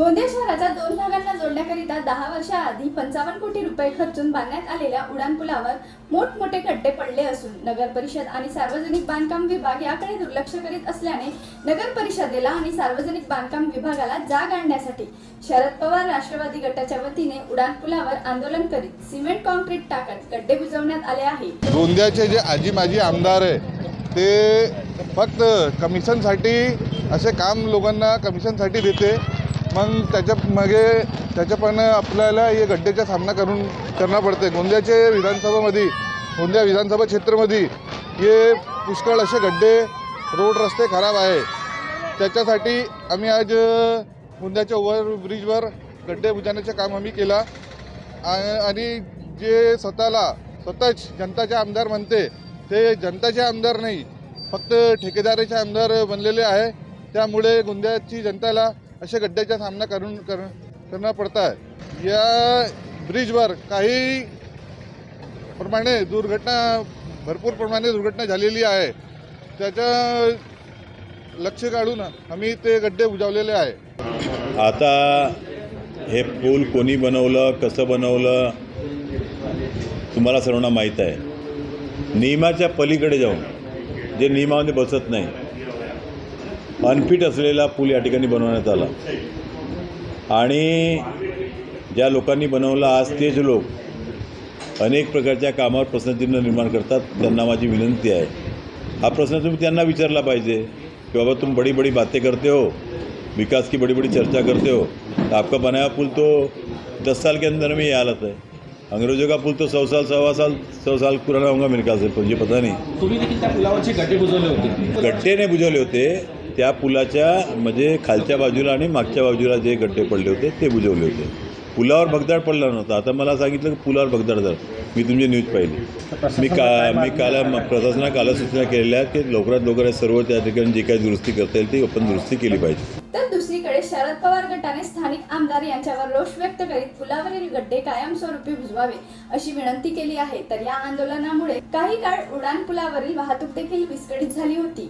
गोंदिया शहराच्या दोन भागांना जोडण्याकरिता दहा वर्षाआधी पंचावन्न कोटी रुपये खर्चून बांधण्यात आलेल्या उड्डाणपुलावर मोठमोठे खड्डे पडले असून नगर परिषद आणि सार्वजनिक बांधकाम विभाग याकडे दुर्लक्ष करीत असल्याने नगर परिषदेला आणि सार्वजनिक बांधकाम विभागाला जाग आणण्यासाठी शरद पवार राष्ट्रवादी गटाच्या वतीने उड्डाणपुलावर आंदोलन करीत सिमेंट कॉन्क्रीट टाकत खड्डे बुजवण्यात आले आहे. गोंदियाचे जे आजी माजी आमदार आहे ते फक्त कमिशनसाठी असे काम लोकांना कमिशनसाठी देते. मग त्याच्यामागे त्याच्या पण आपल्याला हे गड्ड्याचा सामना करून करणं पडते. गोंदियाचे विधानसभामध्ये गोंदिया विधानसभा क्षेत्रामध्ये हे पुष्कळ असे गड्डे रोड रस्ते खराब आहे. त्याच्यासाठी आम्ही आज गोंदियाच्या ओव्हरब्रिजवर गड्डे बुजाण्याचं काम आम्ही केला. आणि जे स्वतःला स्वतःच जनताचे आमदार म्हणते ते जनताचे आमदार नाही फक्त ठेकेदाराचे आमदार बनलेले आहे. त्यामुळे गोंदियाची जनताला अशा गड्ड्याचा सामना करून कर करणं पडत आहे या ब्रिजवर काही प्रमाणे दुर्घटना भरपूर प्रमाणे दुर्घटना झालेली आहे. त्याच्या लक्ष काढून आम्ही ते गड्डे उजावलेले आहे. आता हे पूल कोणी बनवलं कसं बनवलं तुम्हाला सर्वांना माहीत आहे. नियमाच्या पलीकडे जाऊन जे नियमामध्ये बसत नाही अनफिट असलेला पूल या ठिकाणी बनवण्यात आला. आणि ज्या लोकांनी बनवला आज तेच लोक अनेक प्रकारच्या कामावर प्रश्नचिन्ह निर्माण करतात त्यांना माझी विनंती आहे. हा प्रश्न तुम्ही त्यांना विचारला पाहिजे कि बाबा तुम बड़ी बड़ी बातें करते हो विकास की बड़ी बड़ी चर्चा करते हो. तो आपका बनाया पुल तो दस साल के अंदर में ये हालत है. अंग्रेजों का पुल तो सौ साल सवा साल सौ साल पुराना होगा मेरे ख्याल से मुझे पता नहीं. तुम्ही देखील त्या पुलावरचे गड्डे बुजवले होते. गड्डेने बुजवले होते. त्या पुलाच्या म्हणजे खालच्या बाजूला आणि मागच्या बाजूला जे गड्डे पडले होते ते बुजवले होते. पुलावर भगदाड पडला नव्हता. आता मला सांगितलं की पुलावर भगदाड झालं. मी तुमची न्यूज पाहिली. मी का मी काल प्रशासनाला काल सूचना केलेल्या की लवकरात लवकर सर्व त्या ठिकाणी जी काही दुरुस्ती करता येईल ती आपण दुरुस्ती केली पाहिजे. तर दुसरीकडे शरद पवार गटाने स्थानिक आमदार यांच्यावर रोष व्यक्त करीत पुलावरील गड्डे कायमस्वरूपी बुजवावे अशी विनंती केली आहे. तर या आंदोलनामुळे काही काळ उडान पुलावरील वाहतूक देखील विस्कळीत झाली होती.